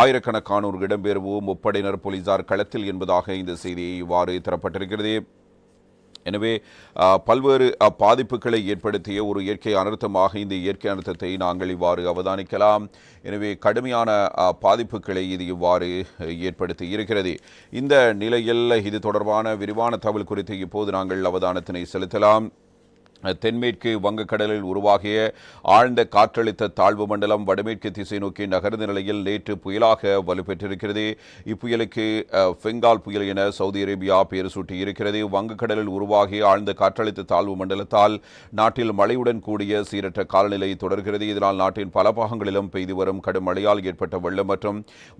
ஆயிரக்கணக்கானோர் இடம்பெறுவோம் முப்படையினர் போலீசார் களத்தில் என்பதாக இந்த செய்தியை இவ்வாறு தரப்பட்டிருக்கிறது. எனவே பல்வேறு பாதிப்புகளை ஏற்படுத்திய ஒரு இயற்கை அனர்த்தமாக இந்த இயற்கை அனர்த்தத்தை நாங்கள் இவ்வாறு அவதானிக்கலாம். எனவே கடுமையான பாதிப்புகளை இது இவ்வாறு ஏற்படுத்தி இருக்கிறது. இந்த நிலையில் இது தொடர்பான விரிவான தகவல் குறித்து இப்போது நாங்கள் அவதானத்தினை செலுத்தலாம். தென்மேற்கு வங்கக்கடலில் உருவாகிய ஆழ்ந்த காற்றழுத்த தாழ்வு மண்டலம் வடமேற்கு திசை நோக்கி நகர்ந்த நிலையில் நேற்று புயலாக வலுப்பெற்றிருக்கிறது. இப்புயலுக்கு பெங்கால் புயல் என சவுதி அரேபியா பெயர் சூட்டியிருக்கிறது. வங்கக்கடலில் உருவாகிய ஆழ்ந்த காற்றழுத்த தாழ்வு மண்டலத்தால் நாட்டில் மழையுடன் கூடிய சீரற்ற காலநிலை தொடர்கிறது. இதனால் நாட்டின் பல பாகங்களிலும் பெய்து வரும் கடும் மழையால் ஏற்பட்ட வெள்ளம் மற்றும்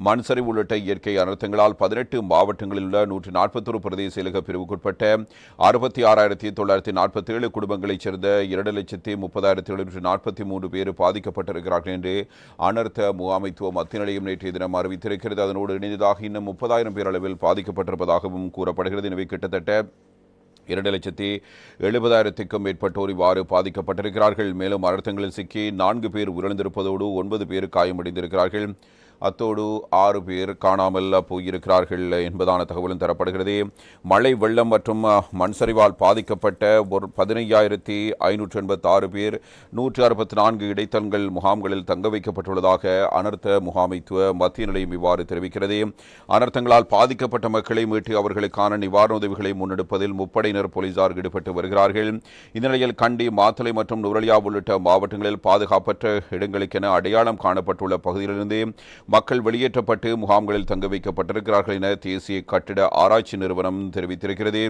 மண்சரிவு உள்ளிட்ட இயற்கை அனர்த்தங்களால் பதினெட்டு மாவட்டங்களில் உள்ள நூற்றி நாற்பத்தொரு பிரதேச செயலக பிரிவுக்குட்பட்ட அறுபத்தி ஆறாயிரத்தி தொள்ளாயிரத்தி நாற்பத்தி ஏழு மாநிலங்களைச் சேர்ந்த இரண்டு லட்சத்தி முப்பதாயிரத்தி எழுநூற்றி நாற்பத்தி மூன்று பேர் பாதிக்கப்பட்டிருக்கிறார்கள் என்று அனர்த்த முகாமைத்துவ மத்திய நிலையம் நேற்றைய தினம் அறிவித்திருக்கிறது. அதனோடு இணைந்ததாக இன்னும் முப்பதாயிரம் பேர் அளவில் பாதிக்கப்பட்டிருப்பதாகவும் கூறப்படுகிறது. எனவே கிட்டத்தட்ட இரண்டு லட்சத்தி எழுபதாயிரத்துக்கும் மேற்பட்டோர் இவ்வாறு பாதிக்கப்பட்டிருக்கிறார்கள். மேலும் அழுத்தங்களில் சிக்கி நான்கு பேர் உயிரிழந்திருப்பதோடு ஒன்பது பேர் காயமடைந்திருக்கிறார்கள். அத்தோடு ஆறு பேர் காணாமல் போயிருக்கிறார்கள் என்பதான தகவலும் தரப்படுகிறது. மழை வெள்ளம் மற்றும் மண்சரிவால் மண் சரிவால் பாதிக்கப்பட்ட ஒரு பதினையாயிரத்தி ஐநூற்று எண்பத்தி ஆறு பேர் நூற்று அறுபத்தி நான்கு இடைத்தங்கள் முகாம்களில் தங்க வைக்கப்பட்டுள்ளதாக அனர்த்த முகாமைத்துவ மத்திய நிலையம் இவ்வாறு தெரிவிக்கிறது. அனர்த்தங்களால் பாதிக்கப்பட்ட மக்களை மீட்டு அவர்களுக்கான நிவாரண உதவிகளை முன்னெடுப்பதில் முப்படையினர் போலீசார் ஈடுபட்டு வருகிறார்கள். இந்த நிலையில் கண்டி மாத்தளை மற்றும் நுரலியா உள்ளிட்ட மாவட்டங்களில் பாதுகாப்பற்ற இடங்களுக்கென அடையாளம் காணப்பட்டுள்ள பகுதியிலிருந்து மக்கள் வெளியேற்றப்பட்டு முகாம்களில் தங்க வைக்கப்பட்டிருக்கிறார்கள் என தேசிய கட்டிட ஆராய்ச்சி நிறுவனம் தெரிவித்திருக்கிறது.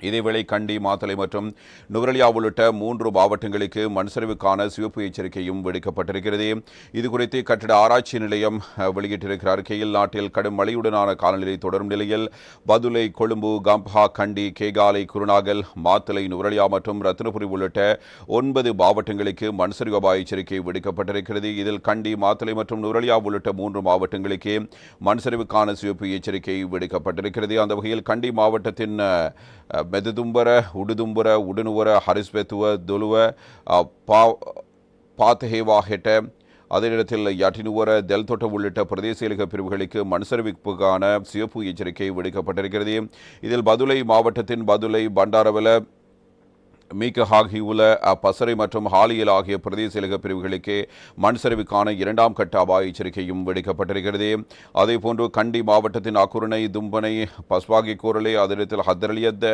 இதேவேளை கண்டி மாத்தளை மற்றும் நுவரலியா உள்ளிட்ட மூன்று மாவட்டங்களுக்கு மண்சரிவுக்கான சிவப்பு எச்சரிக்கையும் விடுக்கப்பட்டிருக்கிறது. இதுகுறித்து கட்டிட ஆராய்ச்சி நிலையம் வெளியிட்டிருக்கிறார். வெளியிட்டிருக்கிற அறிக்கையில் நாட்டில் கடும் மழையுடனான காலநிலை தொடரும் நிலையில் பதுலை கொழும்பு கம்பா கண்டி கேகாலை குருநாகல் மாத்தளை நுவரலியா மற்றும் ரத்னபுரி உள்ளிட்ட ஒன்பது மாவட்டங்களுக்கு மண்சரிவு அபாய எச்சரிக்கை விடுக்கப்பட்டிருக்கிறது. இதில் கண்டி மாத்தளை மற்றும் நுவரலியா உள்ளிட்ட மூன்று மாவட்டங்களுக்கு மண்சரிவுக்கான சிவப்பு எச்சரிக்கை விடுக்கப்பட்டிருக்கிறது. அந்த வகையில் கண்டி மாவட்டத்தின் அஹ், அஹ், மெதுதும்பர உடுதும்பர உடுனுவர ஹரிஸ்பெத்துவ துலுவ பா பாத்தஹேவா ஹெட்ட அதே நேரத்தில் யட்டினுவர தெல்தொட்ட உள்ளிட்ட பிரதேச இலக பிரிவுகளுக்கு மண்சரிவிப்புக்கான சிவப்பு எச்சரிக்கை விடுக்கப்பட்டிருக்கிறது இதில் பதுளை மாவட்டத்தின் பதுளை பண்டாரவல மீக்கஹாகியுல பசறை மற்றும் ஹாலியல் ஆகிய பிரதேச இலக பிரிவுகளுக்கு மண் சரிவுக்கான இரண்டாம் கட்ட அபாய எச்சரிக்கையும் விடுக்கப்பட்டிருக்கிறது. அதேபோன்று கண்டி மாவட்டத்தின் அக்குருணை தும்பனை பஸ்வாகி கோரலை அதிரத்தில் ஹத்தரலியத்த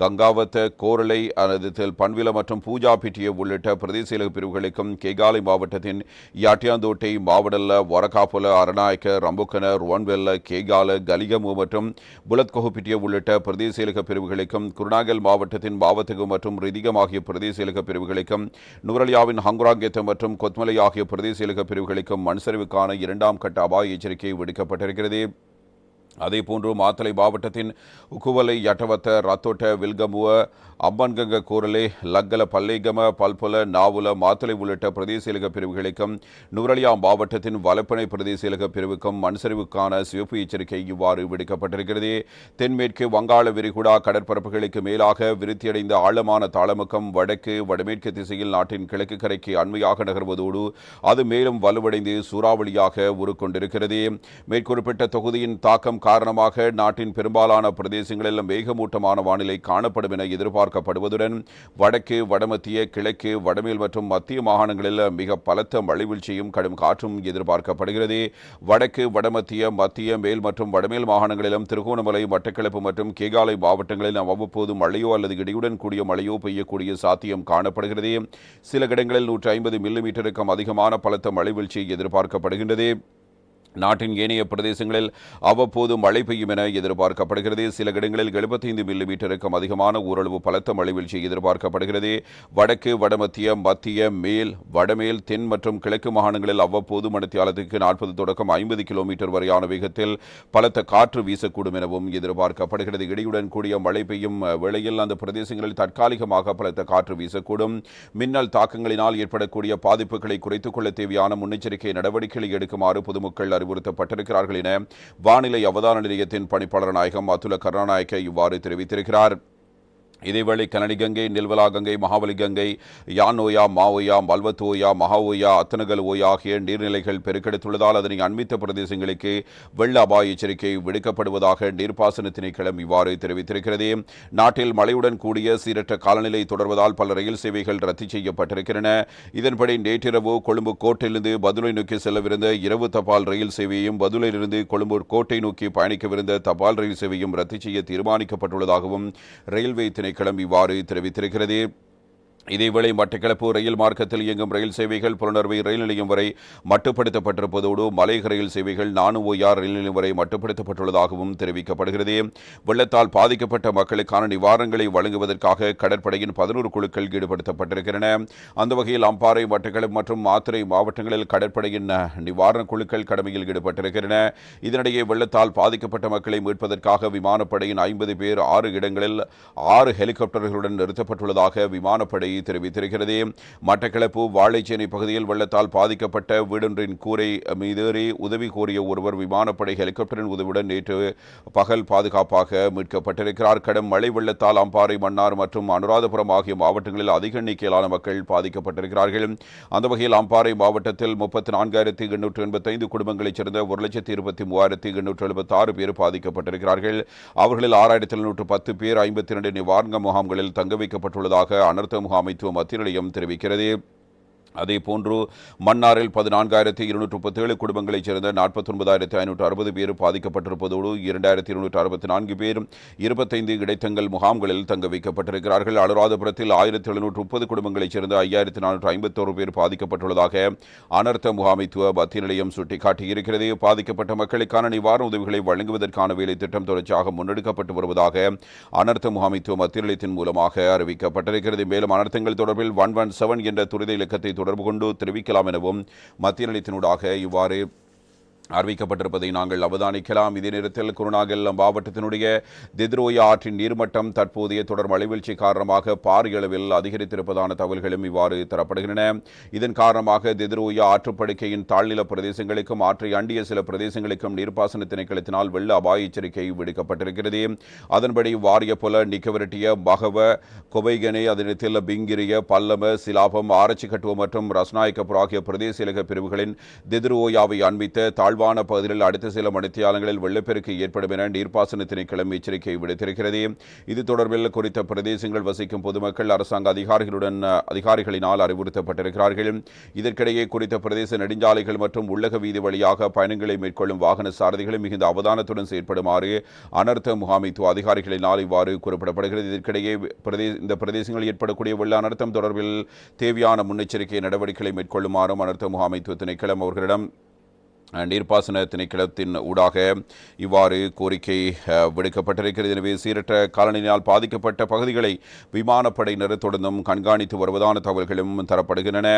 கங்காவத்த கோரலை அதிரத்தில் பன்வில மற்றும் பூஜா பிட்டிய உள்ளிட்ட பிரதேச இலக பிரிவுகளுக்கும் கேகாலை மாவட்டத்தின் யாட்டியாந்தோட்டை மாவடல்ல வரகாப்புல அரநாயக்க ரம்புக்கன ருவன்வெல்ல கேகால கலிகமு மற்றும் புலத்கொகுப்பிட்டிய உள்ளிட்ட பிரதேச இலக பிரிவுகளுக்கும் குருநாகல் மாவட்டத்தின் மாவத்தகு மற்றும் ரிதிகம் ஆகிய பிரதேச இலக்கப் பிரிவுகளுக்கும் நுவரலியாவின் ஹங்குராங்கேத்த மற்றும் கொத்மலை ஆகிய பிரதேச செயலக பிரிவுகளுக்கும் மண்சரிவுக்கான இரண்டாம் கட்ட அபாய எச்சரிக்கை விடுக்கப்பட்டிருக்கிறது. அதேபோன்று மாத்தளை மாவட்டத்தின் உக்குவலை யட்டவத்த ரத்தோட்ட வில்கமுவ அம்பன்கங்க கூரலே லக்கல பல்லைகம பல்பொல நாவுல மாத்தளை உள்ளிட்ட பிரதேசீலக பிரிவுகளுக்கும் நுவரலியா மாவட்டத்தின் வலப்பனை பிரதேச பிரிவுக்கும் மண்சரிவுக்கான சிவப்பு எச்சரிக்கை இவ்வாறு விடுக்கப்பட்டிருக்கிறது. தென்மேற்கு வங்காள விரிகுடா கடற்பரப்புகளுக்கு மேலாக விருத்தியடைந்த ஆழமான தாளமுக்கம் வடக்கு வடமேற்கு திசையில் நாட்டின் கிழக்கு கரைக்கு அண்மையாக நகர்வதோடு அது மேலும் வலுவடைந்து சூறாவளியாக உருக்கொண்டிருக்கிறது. மேற்குறிப்பிட்ட தொகுதியின் தாக்கம் காரணமாக நாட்டின் பெரும்பாலான பிரதேசங்களில் மேகமூட்டமான வானிலை காணப்படும் என எதிர்பார்க்கப்படுவதுடன் வடக்கு வடமத்திய கிழக்கு வடமேல் மற்றும் மத்திய மாகாணங்களில் மிக பலத்த மழைவீழ்ச்சியும் கடும் காற்றும் எதிர்பார்க்கப்படுகிறது. வடக்கு வடமத்திய மத்திய மேல் மற்றும் வடமேல் மாகாணங்களிலும் திருகோணமலை மட்டக்களப்பு மற்றும் கேகாலை மாவட்டங்களில் அவ்வப்போது மழையோ அல்லது இடியுடன் கூடிய மழையோ பெய்யக்கூடிய சாத்தியம் காணப்படுகிறது. சில இடங்களில் நூற்றி ஐம்பது மில்லிமீட்டருக்கும் அதிகமான பலத்த மழை வீழ்ச்சி எதிர்பார்க்கப்படுகின்றது. நாட்டின் ஏனைய பிரதேசங்களில் அவ்வப்போது மழை பெய்யும் என எதிர்பார்க்கப்படுகிறது. சில இடங்களில் எழுபத்தைந்து மில்லி மீட்டருக்கும் அதிகமான ஓரளவு பலத்த மழை வீழ்ச்சி எதிர்பார்க்கப்படுகிறது. வடக்கு வடமத்திய மத்திய மேல் வடமேல் தென் மற்றும் கிழக்கு மாகாணங்களில் அவ்வப்போது மணித்தியாலத்துக்கு நாற்பது தொடக்கம் ஐம்பது கிலோமீட்டர் வரையான வேகத்தில் பலத்த காற்று வீசக்கூடும் எனவும் எதிர்பார்க்கப்படுகிறது. இடியுடன் கூடிய மழை பெய்யும் வேளையில் அந்த பிரதேசங்களில் தற்காலிகமாக பலத்த காற்று வீசக்கூடும். மின்னல் தாக்கங்களினால் ஏற்படக்கூடிய பாதிப்புகளை குறைத்துக் கொள்ள தேவையான முன்னெச்சரிக்கை நடவடிக்கைகளை எடுக்குமாறு பொதுமக்கள் அறிவுறுத்தப்பட்டிருக்கிறார்கள் என வானிலை அவதான நிலையத்தின் பணிப்பாளர் நாயகம் அதுல கருணாநாயக்க இவ்வாறு தெரிவித்திருக்கிறார். இதேவேளை கனடி கங்கை நில்வலா கங்கை மகாபலி கங்கை யானோயா மாவோயா மா ஓயா மல்வத் ஓயா ஓயா அத்தனகல் ஓயா ஆகிய நீர்நிலைகள் பெருக்கெடுத்துள்ளதால் அதனை அண்மித்த பிரதேசங்களுக்கு வெள்ள அபாய எச்சரிக்கை விடுக்கப்படுவதாக நீர்ப்பாசன திணைக்களம் இவ்வாறு தெரிவித்திருக்கிறது. நாட்டில் மழையுடன் கூடிய சீரற்ற காலநிலை தொடர்வதால் பல ரயில் சேவைகள் ரத்து செய்யப்பட்டிருக்கின்றன. இதன்படி நேற்றிரவு கொழும்பு கோட்டையிலிருந்து பதுளை நோக்கி செல்லவிருந்த இரவு தபால் ரயில் சேவையும் பதுளையிலிருந்து கொழும்பு கோட்டை நோக்கி பயணிக்கவிருந்த தபால் ரயில் சேவையும் ரத்து செய்ய தீர்மானிக்கப்பட்டுள்ளதாகவும் ரயில்வே திணை இவ்வாறு தெரிவித்திருக்கிறது இதேவேளை மட்டக்களப்பு ரயில் மார்க்கத்தில் இயங்கும் ரயில் சேவைகள் புலனர்வை ரயில் நிலையம் வரை மட்டுப்படுத்தப்பட்டிருப்பதோடு மலையக ரயில் சேவைகள் நானுஓயார் ரயில் நிலையம் வரை மட்டுப்படுத்தப்பட்டுள்ளதாகவும் தெரிவிக்கப்படுகிறது. வெள்ளத்தால் பாதிக்கப்பட்ட மக்களுக்கான நிவாரணங்களை வழங்குவதற்காக கடற்படையின் பதினோரு குழுக்கள் ஈடுபடுத்தப்பட்டிருக்கின்றன. அந்த வகையில் அம்பாறை மட்டக்களப்பு மற்றும் மாத்திரை மாவட்டங்களில் கடற்படையின் நிவாரண குழுக்கள் கடமையில் ஈடுபட்டிருக்கின்றன. இதனிடையே வெள்ளத்தால் பாதிக்கப்பட்ட மக்களை மீட்பதற்காக விமானப்படையின் ஐம்பது பேர் ஆறு இடங்களில் ஆறு ஹெலிகாப்டர்களுடன் நிறுத்தப்பட்டுள்ளதாக விமானப்படை தெரிவித்திருக்கிறது. மட்டக்களப்பு வாழைச்சேனை பகுதியில் வெள்ளத்தால் பாதிக்கப்பட்ட வீடொன்றின் கூரை மீதேறி உதவி கோரிய ஒருவர் விமானப்படை ஹெலிகாப்டரின் உதவியுடன் நேற்று பகல் பாதுகாப்பாக மீட்கப்பட்டிருக்கிறார். கடும் மழை வெள்ளத்தால் அம்பாறை மன்னார் மற்றும் அனுராதபுரம் ஆகிய மாவட்டங்களில் அதிக எண்ணிக்கையிலான மக்கள் பாதிக்கப்பட்டிருக்கிறார்கள். அந்த வகையில் அம்பாறை மாவட்டத்தில் முப்பத்தி நான்காயிரத்தி எண்ணூற்று எண்பத்தைந்து குடும்பங்களைச் சேர்ந்த ஒரு லட்சத்தி இருபத்தி மூவாயிரத்தி எண்ணூற்று எழுபத்தி ஆறு பேர் பாதிக்கப்பட்டிருக்கிறார்கள். அவர்களில் ஆறாயிரத்தி எழுநூற்று பத்து பேர் ஐம்பத்தி இரண்டு நிவாரண முகாம்களில் தங்க வைக்கப்பட்டுள்ளதாக அனர்த்த முகாம் முகாமைத்துவ மத்திய நிலையம் தெரிவிக்கிறது. அதே போன்று மன்னாரில் பதினான்காயிரத்தி இருநூற்று முப்பத்தேழு குடும்பங்களைச் சேர்ந்த நாற்பத்தொன்பதாயிரத்தி ஐநூற்று அறுபது பேர் பாதிக்கப்பட்டிருப்பதோடு இரண்டாயிரத்தி இருநூற்று அறுபத்தி நான்கு பேர் இருபத்தைந்து இடைத்தங்கள் முகாம்களில் தங்க வைக்கப்பட்டிருக்கிறார்கள். அனுராதபுரத்தில் ஆயிரத்தி எழுநூற்று முப்பது குடும்பங்களைச் சேர்ந்த ஐயாயிரத்தி நானூற்று ஐம்பத்தோரு பேர் பாதிக்கப்பட்டுள்ளதாக அனர்த்த முகாமைத்துவ மத்திய நிலையம் சுட்டிக்காட்டியிருக்கிறது. பாதிக்கப்பட்ட மக்களுக்கான நிவாரண உதவிகளை வழங்குவதற்கான வேலை திட்டம் தொடர்ச்சியாக முன்னெடுக்கப்பட்டு வருவதாக அனர்த்த முகாமைத்துவ மத்திய நிலையத்தின் மூலமாக அறிவிக்கப்பட்டிருக்கிறது. மேலும் அனர்த்தங்கள் தொடர்பில் ஒன் ஒன் செவன் என்ற துரித இலக்கத்தை தொடர்பு கொண்டு தெரிவிக்கலாம் எனவும் மத்திய நிலையத்தினூடாக இவ்வாறு அறிவிக்கப்பட்டிருப்பதை நாங்கள் அவதானிக்கலாம். இதே நேரத்தில் குருநாகல் மாவட்டத்தினுடைய தித்ரோயா ஆற்றின் நீர்மட்டம் தற்போதைய தொடர் மழைவீழ்ச்சி காரணமாக பாரிய அளவில் அதிகரித்திருப்பதான தகவல்களும் இவ்வாறு தரப்படுகின்றன. இதன் காரணமாக தித்ரோயா ஆற்றுப்படுக்கையின் தாழ்நில பிரதேசங்களுக்கும் ஆற்றை அண்டிய சில பிரதேசங்களுக்கும் நீர்ப்பாசன திணைக்களத்தினால் வெள்ள அபாய எச்சரிக்கை விடுக்கப்பட்டிருக்கிறது. அதன்படி வாரிய புல நிக்கவரட்டிய மகவ கொபைகனே அதனத்தில் பிங்கிரிய பல்லம சிலாபம் ஆரச்சிக்கட்டுவ மற்றும் ரஸ்நாயக்கபுர் ஆகிய பிரதேச இலக பிரிவுகளின் தித்ரோயாவை அண்மித்த தாழ்வான பகுதிகளில் அடுத்த சில மணித்தியாலங்களில் வெள்ளப்பெருக்கு ஏற்படும் என நீர்ப்பாசன திணைக்களம் எச்சரிக்கை விடுத்திருக்கிறது. இது தொடர்பில் குறித்த பிரதேசங்கள் வசிக்கும் பொதுமக்கள் அரசாங்க அதிகாரிகளுடன் அதிகாரிகளினால் அறிவுறுத்தப்பட்டிருக்கிறார்கள். இதற்கிடையே குறித்த பிரதேச நெடுஞ்சாலைகள் மற்றும் உள்ளக வீதி வழியாக பயணங்களை மேற்கொள்ளும் வாகன சாரதிகளை மிகுந்த அவதானத்துடன் செயற்படுமாறு அனர்த்த முகாமைத்துவ அதிகாரிகளினால் இவ்வாறு கூறப்படப்படுகிறது. இதற்கிடையே பிரதே இந்த பிரதேசங்களில் ஏற்படக்கூடிய வெள்ள அனர்த்தம் தொடர்பில் தேவையான முன்னெச்சரிக்கை நடவடிக்கைகளை மேற்கொள்ளுமாறும் அனர்த்த முகாமைத்துவ திணைக்களம் அவர்களிடம் நீர்ப்பாசன திணைக்களத்தின் ஊடாக இவ்வாறு கோரிக்கை விடுக்கப்பட்டிருக்கிறது. எனவே சீரற்ற காலநிலையால் பாதிக்கப்பட்ட பகுதிகளை விமானப்படையினர் தொடர்ந்தும் கண்காணித்து வருவதான தகவல்களும் தரப்படுகின்றன.